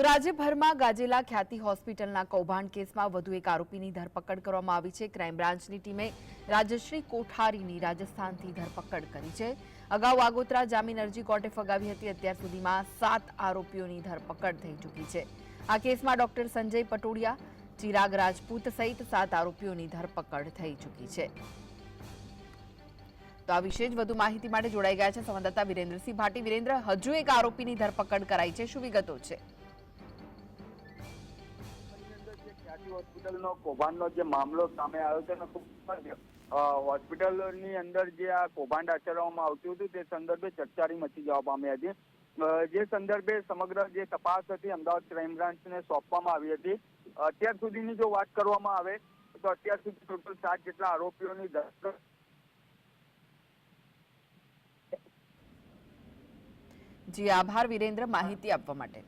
તો રાજ્યભરમાં ગાજેલા ખ્યાતિ હોસ્પિટલના કૌભાંડ કેસમાં વધુ એક આરોપીની ધરપકડ કરવામાં આવી છે. ક્રાઇમ બ્રાન્ચની ટીમે રાજશ્રી કોઠારીની રાજસ્થાનથી ધરપકડ કરી છે. અગાઉ આગોતરા જામીન અરજી કોર્ટે ફગાવી હતી. અત્યાર સુધીમાં સાત આરોપીઓની ધરપકડ થઈ ચૂકી છે. આ કેસમાં ડોક્ટર સંજય પટોડિયા ચિરાગ રાજપૂત સહિત સાત આરોપીઓની ધરપકડ થઈ ચૂકી છે. તો આ વિશે જ વધુ માહિતી માટે જોડાઈ ગયા છે સંવાદદાતા વિરેન્દ્રસિંહ ભાટી. વિરેન્દ્ર, હજુ એક આરોપીની ધરપકડ કરાઈ છે. શું વિગતો છે? ખ્યાતિ હોસ્પિટલનો કૌભાંડનો જે મામલો સામે આવ્યો છે અને ખૂબ અંદર જે આ કૌભાંડ આચરવામાં આવતું હતું તે સંદર્ભે ચકચારી મચી જવા પામી હતી. જે સંદર્ભે સમગ્ર જે તપાસ હતી અમદાવાદ ક્રાઇમ બ્રાન્ચને સોંપવામાં આવી હતી. અત્યાર સુધીની જો વાત કરવામાં આવે, તો અત્યાર સુધી ટોટલ સાત જેટલા આરોપીઓની જી, આભાર, વિરેન્દ્ર, માહિતી આપવા માટે.